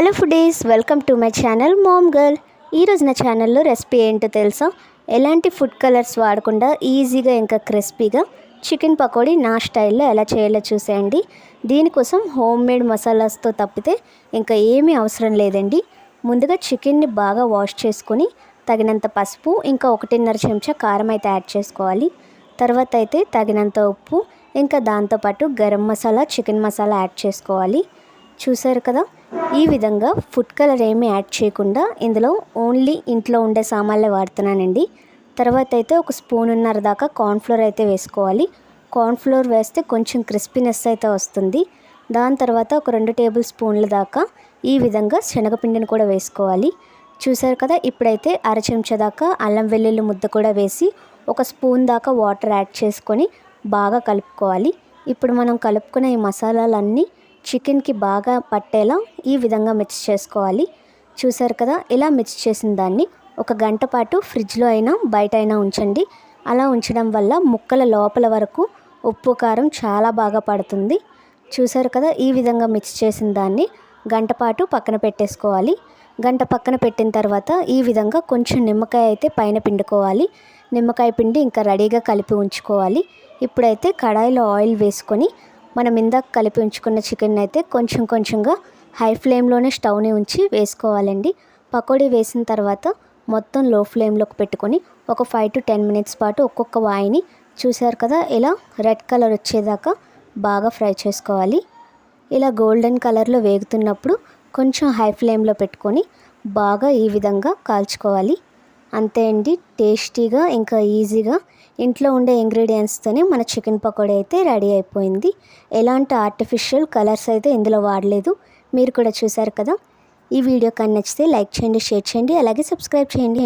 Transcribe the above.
Hello foodies welcome to my channel mom girl. ఈరోజు నా ఛానల్లో రెసిపీ ఏంటో తెలుసా? ఎలాంటి ఫుడ్ కలర్స్ వాడకుండా ఈజీగా ఇంకా క్రిస్పీగా చికెన్ పకోడీ నా స్టైల్లో ఎలా చేయాలో చూసేయండి. దీనికోసం హోమ్ మేడ్ మసాలాస్తో తప్పితే ఇంకా ఏమీ అవసరం లేదండి. ముందుగా చికెన్ని బాగా వాష్ చేసుకొని తగినంత పసుపు ఇంకా ఒకటిన్నర చెంచా కారం అయితే యాడ్ చేసుకోవాలి. తర్వాత అయితే తగినంత ఉప్పు ఇంకా దాంతోపాటు గరం మసాలా చికెన్ మసాలా యాడ్ చేసుకోవాలి. చూసారు కదా? ఈ విధంగా ఫుడ్ కలర్ ఏమీ యాడ్ చేయకుండా ఇందులో ఓన్లీ ఇంట్లో ఉండే సామాన్లే వాడుతున్నానండి. తర్వాత అయితే ఒక స్పూన్ ఉన్నర దాకా కార్న్ఫ్లోర్ అయితే వేసుకోవాలి. కార్న్ఫ్లోర్ వేస్తే కొంచెం క్రిస్పీనెస్ అయితే వస్తుంది. దాని తర్వాత ఒక రెండు టేబుల్ స్పూన్ల దాకా ఈ విధంగా శనగపిండిని కూడా వేసుకోవాలి. చూసారు కదా ఇప్పుడైతే అర చెంచా దాకా అల్లం వెల్లుల్లి ముద్ద కూడా వేసి ఒక స్పూన్ దాకా వాటర్ యాడ్ చేసుకొని బాగా కలుపుకోవాలి. ఇప్పుడు మనం కలుపుకున్న ఈ మసాలాలన్నీ చికెన్కి బాగా పట్టేలా ఈ విధంగా మిక్స్ చేసుకోవాలి. చూసారు కదా ఇలా మిక్స్ చేసిన దాన్ని ఒక గంట పాటు ఫ్రిడ్జ్లో అయినా బయట అయినా ఉంచండి. అలా ఉంచడం వల్ల ముక్కల లోపల వరకు ఉప్పు కారం చాలా బాగా పడుతుంది. చూసారు కదా ఈ విధంగా మిక్స్ చేసిన దాన్ని గంట పాటు పక్కన పెట్టేసుకోవాలి. గంట పక్కన పెట్టిన తర్వాత ఈ విధంగా కొంచెం నిమ్మకాయ అయితే పైన పిండుకోవాలి. నిమ్మకాయ పిండి ఇంకా రెడీగా కలిపి ఉంచుకోవాలి. ఇప్పుడైతే కడాయిలో ఆయిల్ వేసుకొని మనం ఇందాక కలిపి ఉంచుకున్న చికెన్ అయితే కొంచెం కొంచెంగా హై ఫ్లేమ్లోనే స్టవ్ని ఉంచి వేసుకోవాలండి. పకోడీ వేసిన తర్వాత మొత్తం లో ఫ్లేమ్లోకి పెట్టుకొని ఒక ఫైవ్ టు టెన్ మినిట్స్ పాటు ఒక్కొక్క వాయిని చూశారు కదా ఇలా రెడ్ కలర్ వచ్చేదాకా బాగా ఫ్రై చేసుకోవాలి. ఇలా గోల్డెన్ కలర్లో వేగుతున్నప్పుడు కొంచెం హై ఫ్లేమ్లో పెట్టుకొని బాగా ఈ విధంగా కాల్చుకోవాలి. అంతే అండి. టేస్టీగా ఇంకా ఈజీగా ఇంట్లో ఉండే ఇంగ్రీడియంట్స్తోనే మన చికెన్ పకోడీ అయితే రెడీ అయిపోయింది. ఎలాంటి ఆర్టిఫిషియల్ కలర్స్ అయితే ఇందులో వాడలేదు. మీరు కూడా చూసారు కదా. ఈ వీడియో కానీ నచ్చితే లైక్ చేయండి షేర్ చేయండి అలాగే సబ్స్క్రైబ్ చేయండి.